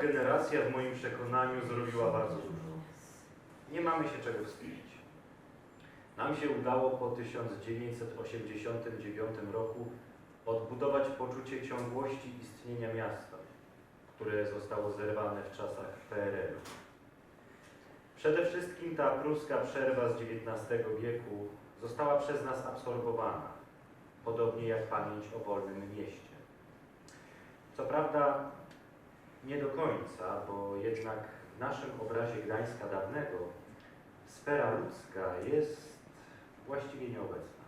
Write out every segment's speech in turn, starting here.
generacja w moim przekonaniu zrobiła bardzo dużo. Nie mamy się czego wstydzić. Nam się udało po 1989 roku odbudować poczucie ciągłości istnienia miasta, które zostało zerwane w czasach PRL-u. Przede wszystkim ta pruska przerwa z XIX wieku została przez nas absorbowana, podobnie jak pamięć o wolnym mieście. Co prawda nie do końca, bo jednak w naszym obrazie Gdańska dawnego sfera ludzka jest właściwie nieobecna.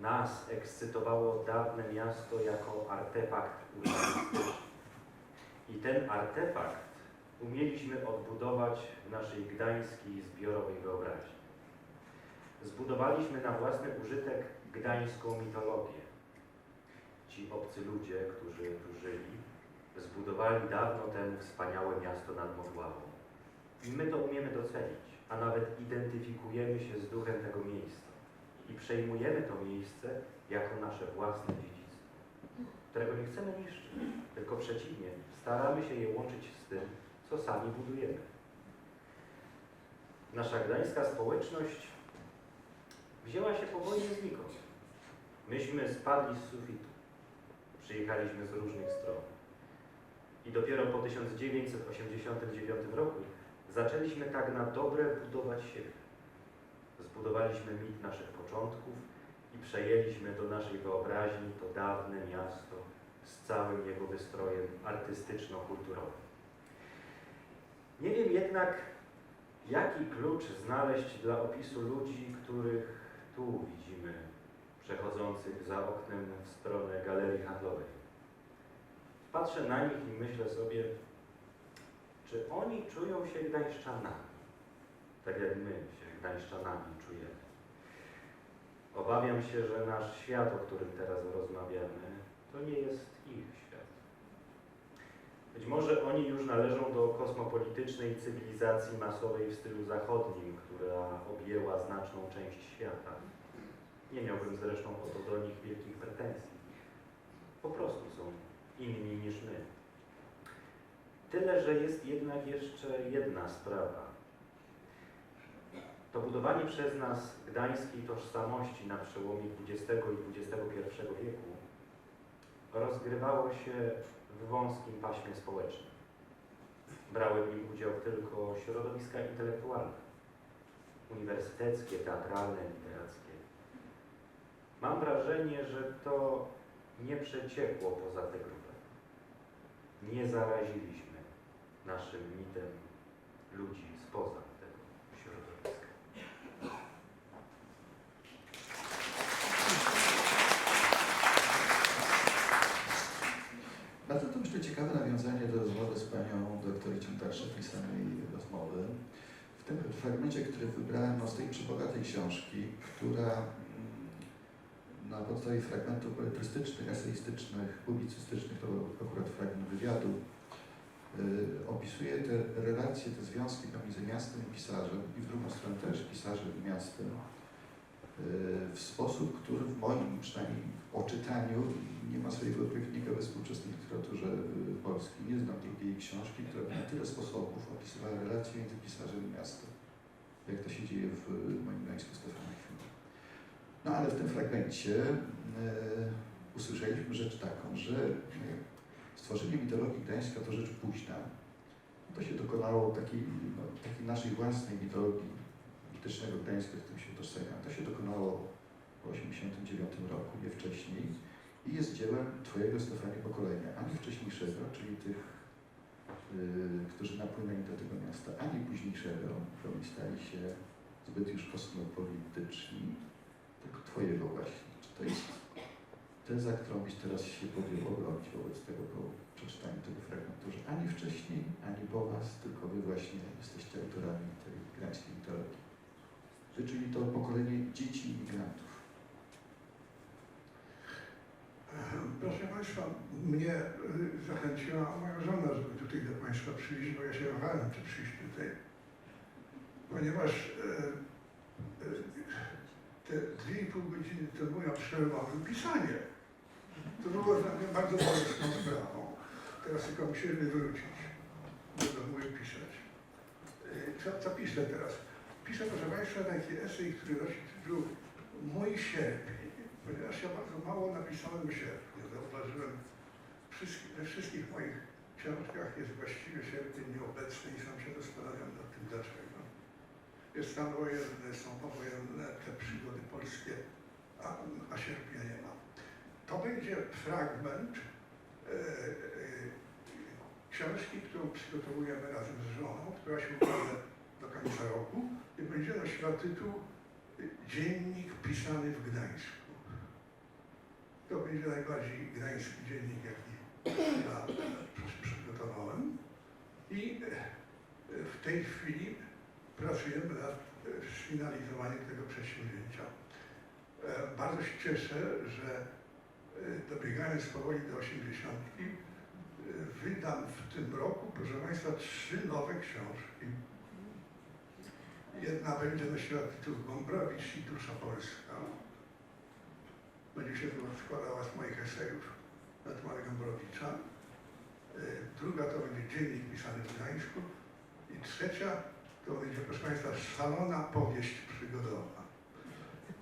Nas ekscytowało dawne miasto jako artefakt urbanistyczny. I ten artefakt umieliśmy odbudować w naszej gdańskiej zbiorowej wyobraźni. Zbudowaliśmy na własny użytek gdańską mitologię. Ci obcy ludzie, którzy tu żyli, zbudowali dawno temu wspaniałe miasto nad Modławą. I my to umiemy docenić, a nawet identyfikujemy się z duchem tego miejsca i przejmujemy to miejsce jako nasze własne dziedzictwo, którego nie chcemy niszczyć, tylko przeciwnie, staramy się je łączyć z tym, co sami budujemy. Nasza gdańska społeczność wzięła się po wojnie znikąd. Myśmy spadli z sufitu. Przyjechaliśmy z różnych stron. I dopiero po 1989 roku zaczęliśmy tak na dobre budować siebie. Zbudowaliśmy mit naszych początków i przejęliśmy do naszej wyobraźni to dawne miasto z całym jego wystrojem artystyczno-kulturowym. Nie wiem jednak, jaki klucz znaleźć dla opisu ludzi, których tu widzimy przechodzących za oknem w stronę galerii handlowej. Patrzę na nich i myślę sobie, czy oni czują się gdańszczanami, tak jak my się gdańszczanami czujemy. Obawiam się, że nasz świat, o którym teraz rozmawiamy, to nie jest ich świat. Być może oni już należą do kosmopolitycznej cywilizacji masowej w stylu zachodnim, która objęła znaczną część świata. Nie miałbym zresztą o to do nich wielkich pretensji. Po prostu są inni niż my. Tyle, że jest jednak jeszcze jedna sprawa. To budowanie przez nas gdańskiej tożsamości na przełomie XX i XXI wieku rozgrywało się w wąskim paśmie społecznym. Brały w nim udział tylko środowiska intelektualne, uniwersyteckie, teatralne, literackie. Mam wrażenie, że to nie przeciekło poza tę grupę. Nie zaraziliśmy naszym mitem ludzi spoza tego środowiska. Bardzo to myślę ciekawe nawiązanie do rozmowy z panią doktor Ciątarczak pisanej rozmowy. W tym fragmencie, który wybrałem no, z tej przebogatej książki, która na podstawie fragmentów beletrystycznych, eseistycznych, publicystycznych, to akurat fragment wywiadu, y, opisuje te relacje, te związki pomiędzy miastem i pisarzem i w drugą stronę też pisarzem i miastem y, w sposób, który w moim przynajmniej oczytaniu nie ma swojego odpowiednika we współczesnej literaturze y, polskiej. Nie znam drugiej książki, która by na tyle sposobów opisywała relacje między pisarzem i miastem, jak to się dzieje w moim Gdańsku Stefana. No ale w tym fragmencie y, usłyszeliśmy rzecz taką, że y, stworzenie mitologii Gdańska to rzecz późna. To się dokonało takiej, no, takiej naszej własnej mitologii mitycznego Gdańska, z którym się utożsamiam. To się dokonało w 1989 roku, nie wcześniej i jest dziełem Twojego, Stefanie, pokolenia, ani wcześniejszego, czyli tych, yy, którzy napłynęli do tego miasta, ani późniejszego, bo oni stali się zbyt już kosmopolityczni, tylko Twojego właśnie. Czy to jest teza, którą byś teraz się podjął obronić wobec tego po przeczytaniu tego fragmentu, że ani wcześniej, ani po Was, tylko Wy właśnie jesteście autorami tej gdańskiej mitologii. Czyli to pokolenie dzieci imigrantów. Proszę Państwa, mnie y, zachęciła moja żona, żeby tutaj do Państwa przyjść, bo ja się wahałem, czy przyjść tutaj. Ponieważ e, e, te dwie i pół godziny to moja przerwa w pisanie. To było dla mnie bardzo bolesną sprawą. Te teraz tylko musieli wrócić do domu i pisać. Y, Co, co piszę teraz? Piszę, proszę Państwa, taki esej, który nosi tytuł Mój sierpień, ponieważ ja bardzo mało napisałem sierpniu. Zauważyłem, wszystkich, we wszystkich moich książkach jest właściwie sierpień nieobecny i sam się zastanawiam nad tym dlaczego. Jest stan wojenny, są powojenne te przygody polskie, a, a sierpnia nie ma. To będzie fragment e, e, książki, którą przygotowujemy razem z żoną, która się ukaże do końca roku i będzie nosiła tytuł e, Dziennik pisany w Gdańsku. To będzie najbardziej gdański dziennik, jaki ja przy- przygotowałem. I w tej chwili pracujemy nad sfinalizowaniem tego przedsięwzięcia. Bardzo się cieszę, że dobiegając powoli do 80, e, wydam w tym roku, proszę Państwa, trzy nowe książki. Jedna będzie nosiła tytuł Gombrowicz i Dusza Polska. Będzie się składała z moich esejów na temat Gombrowicza. E, Druga to będzie dziennik pisany w Gdańsku. I trzecia to będzie, proszę Państwa, szalona powieść przygodowa,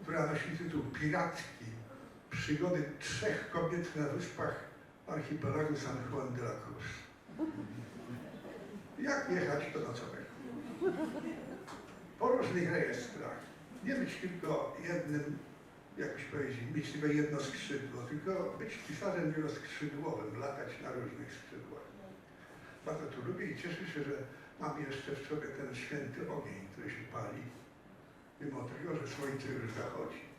która nosi tytuł Piratki. Przygody trzech kobiet na wyspach archipelagu San Juan de la Cruz. Jak jechać do nocowego? Po różnych rejestrach. Nie być tylko jednym, jak byś powiedzieć, mieć tylko jedno skrzydło, tylko być pisarzem wieloskrzydłowym, latać na różnych skrzydłach. Bardzo to lubię i cieszę się, że mam jeszcze w sobie ten święty ogień, który się pali, mimo tego, że słońce już zachodzi.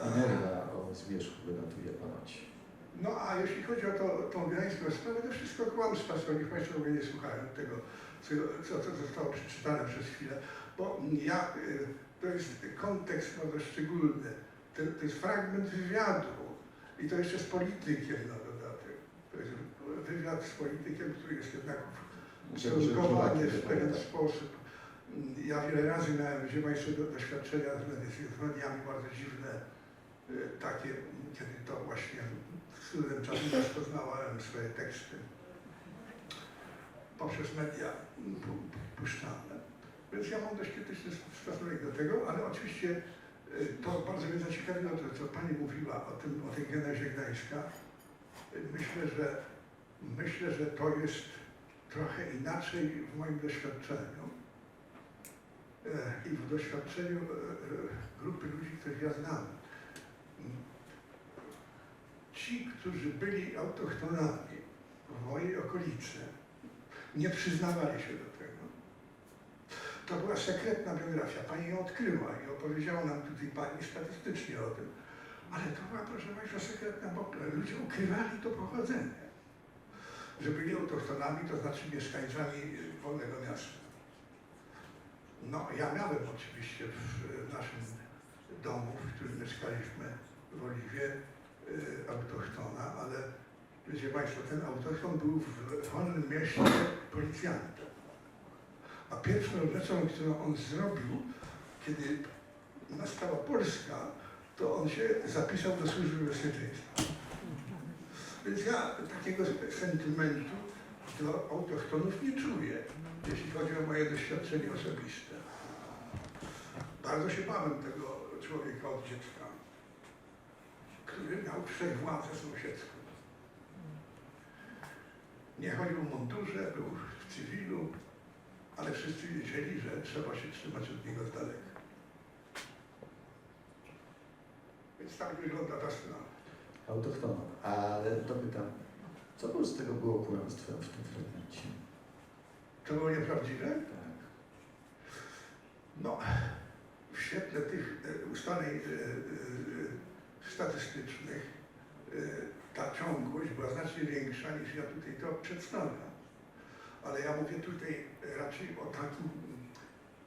Energia o zwierzchu wylatuje ponoć. No a jeśli chodzi o to, tą gdańską sprawę, to wszystko kłamstwa, co niech Państwo mnie nie słuchają tego, co, co, co zostało przeczytane przez chwilę, bo ja, y, to jest kontekst bardzo szczególny, to, to jest fragment wywiadu i to jeszcze z politykiem na dodatek. To jest wywiad z politykiem, który jest jednak ukierunkowany w pewien sposób. Ja wiele razy miałem, gdzie Państwo do, doświadczenia z z mediami bardzo dziwne, takie, kiedy to właśnie w cudem czasu swoje teksty poprzez media pu- puszczane. Więc ja mam dość krytyczny stosunek do tego, ale oczywiście y, to bardzo mnie zaciekawiło to, co Pani mówiła o, tym, o tej genezie Gdańska. Y, Myślę, że myślę, że to jest trochę inaczej w moim doświadczeniu i w doświadczeniu grupy ludzi, których ja znam. Ci, którzy byli autochtonami w mojej okolicy, nie przyznawali się do tego. To była sekretna biografia. Pani ją odkryła i opowiedziała nam tutaj Pani statystycznie o tym. Ale to była, proszę Państwa, sekretna, bo ludzie ukrywali to pochodzenie. Że byli autochtonami, to znaczy mieszkańcami wolnego miasta. No, ja miałem oczywiście w naszym domu, w którym mieszkaliśmy w Oliwie, y, autochtona, ale wiecie Państwo, ten autochton był w wolnym mieście policjantem. A pierwszą rzeczą, którą on zrobił, kiedy nastała Polska, to on się zapisał do służby bezpieczeństwa. Więc ja takiego sentymentu do autochtonów nie czuję, jeśli chodzi o moje doświadczenie osobiste. Bardzo się bałem tego człowieka od dziecka, który miał wszechwładzę sąsiedzką. Nie chodził w mundurze, był w cywilu, ale wszyscy wiedzieli, że trzeba się trzymać od niego z daleka. Więc tak wygląda ta sprawa. Autochtonom. Ale dopytam, co było z tego było kłamstwem w tym fragmencie? To było nieprawdziwe? Tak. No, w świetle tych e, ustaleń e, e, statystycznych e, ta ciągłość była znacznie większa niż ja tutaj to przedstawiam. Ale ja mówię tutaj raczej o takim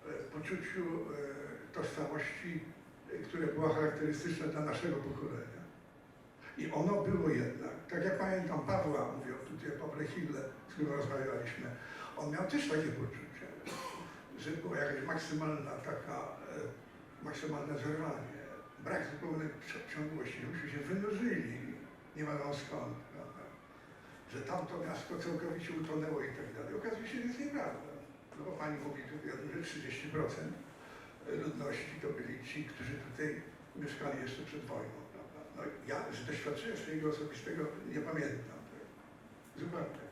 e, poczuciu e, tożsamości, e, które było charakterystyczne dla naszego pokolenia. I ono było jednak, tak jak pamiętam Pawła, mówię tutaj o Pawle Hille, z którym rozmawialiśmy, on miał też takie poczucie, że była jakaś maksymalna taka, maksymalne zerwanie, brak zupełnej ciągłości, myśmy się wynurzyli nie wiadomo skąd, prawda? że tamto miasto całkowicie utonęło i tak dalej. Okazuje się, że jest nieprawda. No bo pani mówi tutaj że 30% ludności to byli ci, którzy tutaj mieszkali jeszcze przed wojną. Prawda? No ja z doświadczenia swojego osobistego nie pamiętam. Tak? Zupełnie.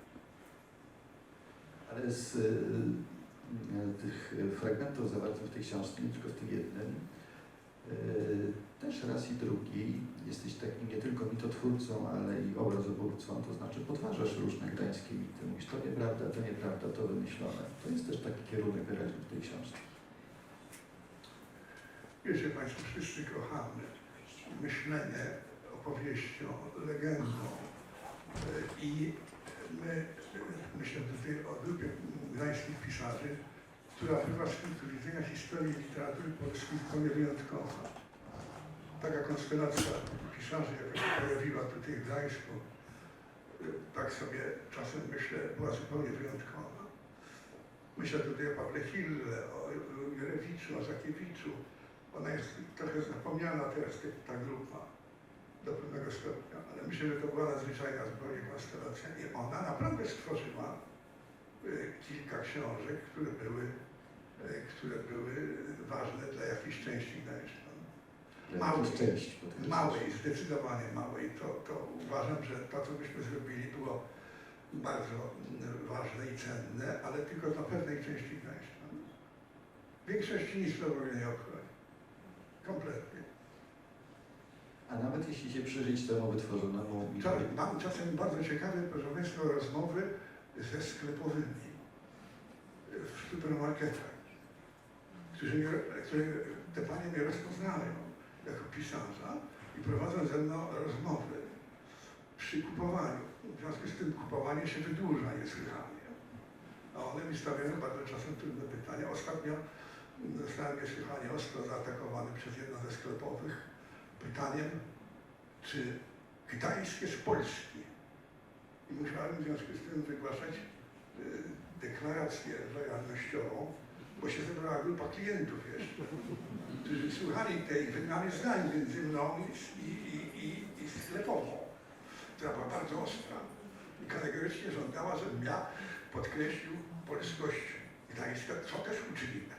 Ale z y, y, tych fragmentów zawartych w tej książce, nie tylko w tym jednym, też raz i drugi jesteś takim nie tylko mitotwórcą, ale i obrazobórcą, to znaczy podważasz różne gdańskie mity. Mówisz, to nieprawda, to nieprawda, to wymyślone. To jest też taki kierunek wyraźny w tej książce. Wiecie Państwo, wszyscy kochamy myślenie opowieścią, legendą Y, i my, myślę o grupie gdańskich pisarzy, która bywa z punktu widzenia historii i literatury polskiej zupełnie wyjątkowa. Taka konstelacja pisarzy, jaka się pojawiła tutaj w Gdańsku, tak sobie czasem myślę, była zupełnie wyjątkowa. Myślę tutaj o Pawle Hille, o Jurewiczu, o Zakiewiczu. Ona jest trochę zapomniana teraz, ta- grupa, do pewnego stopnia, ale myślę, że to była nadzwyczajna zupełnie konstelacja i ona naprawdę stworzyła y, kilka książek, które były, które były ważne dla jakiejś części Mały. jakiejś części. podkreślasz. Małej, zdecydowanie małej. To, to uważam, że to, co byśmy zrobili, było bardzo ważne i cenne, ale tylko dla pewnej części Gdańszczan. Większości nic to nie obchodzi. Kompletnie. A nawet jeśli się przyjrzeć temu wytworzonemu To, mam czasem bardzo ciekawe, proszę Państwa, rozmowy ze sklepowymi w supermarketach, którzy te panie mnie rozpoznają jako pisarza i prowadzą ze mną rozmowy przy kupowaniu. W związku z tym kupowanie się wydłuża niesłychanie. A one mi stawiają bardzo czasem trudne pytania. Ostatnio zostałem niesłychanie ostro zaatakowany przez jedno ze sklepowych pytaniem, czy Gdańsk jest Polski. I musiałem w związku z tym wygłaszać y, deklarację lojalnościową, bo się zebrała grupa klientów jeszcze, którzy słuchali tej wymiany zdań między mną i, i, i, i sklepową, która była bardzo ostra i kategorycznie żądała, żebym ja podkreślił polskość Gdańska, co też uczynimy.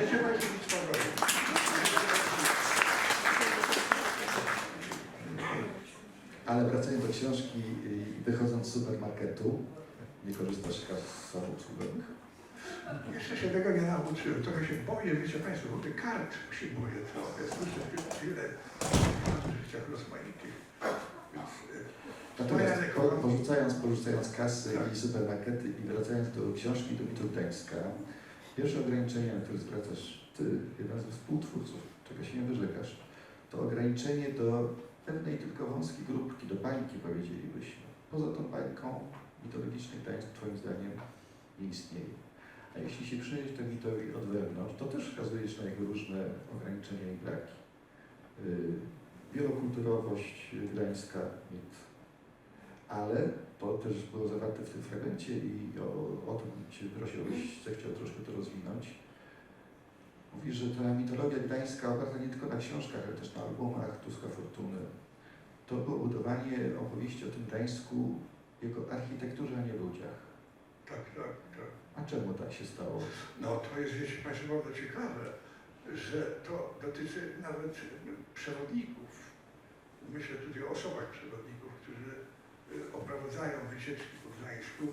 Wiecie Państwo, nic. Ale wracając do książki i wychodząc z supermarketu, nie korzystasz z kas samoobsługowych? Jeszcze się tego nie nauczyłem, trochę się boję, wiecie Państwo, bo tych kart się boję trochę. Słyszę ty- tyle w życiach rozmaitych. Więc y, Natomiast po, porzucając, porzucając kasy Tak. i supermarkety i wracając do książki do mitu Gdańska, pierwsze ograniczenie, na które zwracasz Ty, jeden ze współtwórców, czego się nie wyrzekasz, to ograniczenie do pewnej tylko wąskiej grupki, do bańki powiedzielibyśmy. Poza tą bańką mitologiczny Gdańsk Twoim zdaniem nie istnieje. A jeśli się przyjrzeć temu mitowi od wewnątrz, to też wskazujesz na jego różne ograniczenia i braki. Yy, wielokulturowość Gdańska, mit ale to też było zawarte w tym fragmencie i o, o tym Cię prosiłeś, zechciał troszkę to rozwinąć. Mówisz, że ta mitologia gdańska oparta nie tylko na książkach, ale też na albumach Tuska Fortuny. To było budowanie opowieści o tym Gdańsku, jego architekturze, a nie ludziach. tak, tak, tak. A czemu tak się stało? No to jest, wiecie Państwo, bardzo ciekawe, że to dotyczy nawet przewodników. Myślę tutaj o osobach przewodników, którzy y, oprowadzają wycieczki po Gdańsku,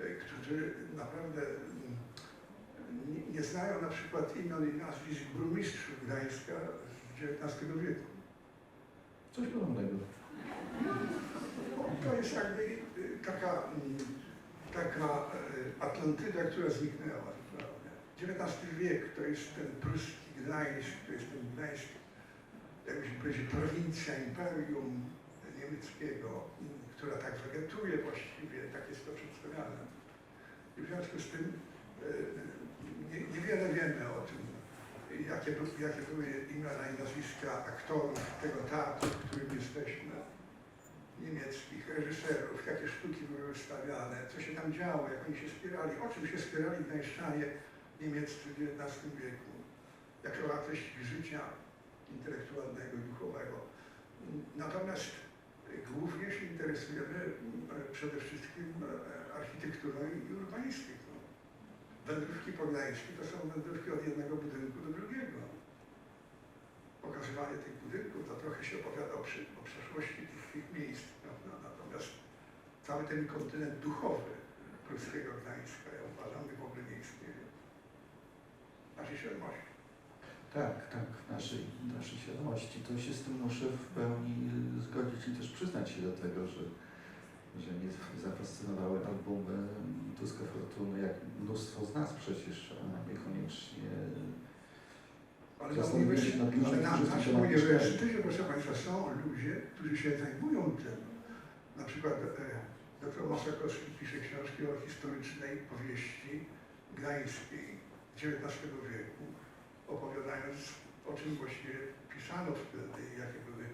y, którzy naprawdę mm, nie, znają na przykład imion i nazwisk burmistrzów Gdańska z XIX wieku. Coś podobnego. To jest jakby y, taka, mm, taka y, Atlantyda, która zniknęła. XIX wiek to jest ten pruski Gdańsk, to jest ten Gdańsk, jakbyśmy powiedzieli, prowincja imperium niemieckiego, która tak wegetuje właściwie, tak jest to przedstawiane. I w związku z tym y, nie, niewiele wiemy o tym, jakie, jakie były imiona i nazwiska aktorów tego teatru, w którym jesteśmy niemieckich reżyserów, jakie sztuki były wystawiane, co się tam działo, jak oni się spierali, o czym się spierali gdańszczanie niemieccy w XIX wieku, treść ich życia intelektualnego i duchowego. Natomiast y, przede wszystkim e, architekturą i urbanistyką. Wędrówki pognańskie to są wędrówki od jednego budynku do drugiego. Pokazywanie tych budynków to trochę się opowiada o, przy, o przeszłości tych, tych miejsc? Natomiast cały ten kontynent duchowy pruskiego Gdańska, ja uważam, w ogóle nie istnieje. Naszej świadomości. Tak, tak, naszej, naszej świadomości. To się z tym muszę w pełni zgodzić i też przyznać się do tego, że, że mnie zafascynowały albumy Tuska Fortuny, jak mnóstwo z nas przecież, a niekoniecznie Ale na, ludźmi, na w tym naszym temacie uniwersytecie, proszę Państwa, są ludzie, którzy się zajmują tym. Na przykład e, dr Masakowski pisze książki o historycznej powieści gdańskiej XIX wieku, opowiadając o czym właściwie pisano wtedy, jakie były e,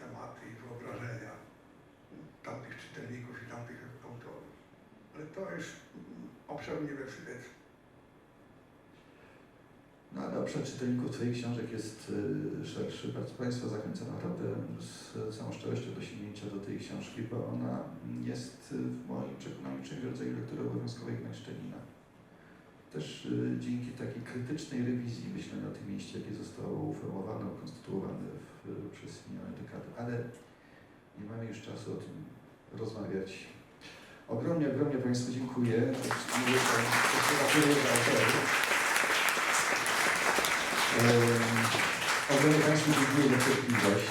tematy i wyobrażenia tamtych czytelników i tamtych autorów. Ale to jest obszar uniwersytecki. No ale obszar czytelników Twoich książek jest y, szerszy. Bardzo Państwa zachęcam naprawdę z całą szczerością do sięgnięcia do tej książki, bo ona jest y, w moim przekonaniu czymś w rodzaju lektury obowiązkowej Gdańszczanina. Też y, dzięki takiej krytycznej rewizji myślenia o tym mieście, jakie zostało uformowane, ukonstytuowane w, przez minione dekady. Ale nie mamy już czasu o tym rozmawiać. Ogromnie, ogromnie Państwu dziękuję. Gratuluję Ogromnie Państwu dziękuję za cierpliwość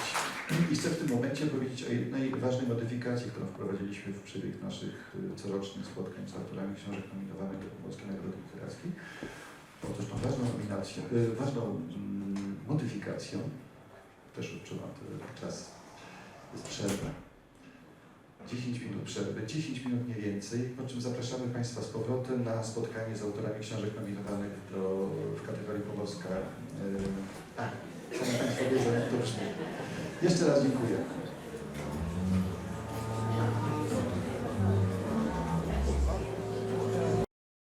i chcę w tym momencie powiedzieć o jednej ważnej modyfikacji, którą wprowadziliśmy w przebieg naszych y, corocznych spotkań z autorami książek nominowanych do Pomorskiej Nagrody Literackiej. Otóż tą ważną nominacją, y, ważną mm, modyfikacją, też odczuwam ten czas, jest przerwa. 10 minut przerwy, 10 minut nie więcej, po czym zapraszamy Państwa z powrotem na spotkanie z autorami książek nominowanych do, w kategorii Pomorska. Yy, a, sami Państwo wiedzą, to brzmi. Jeszcze raz dziękuję.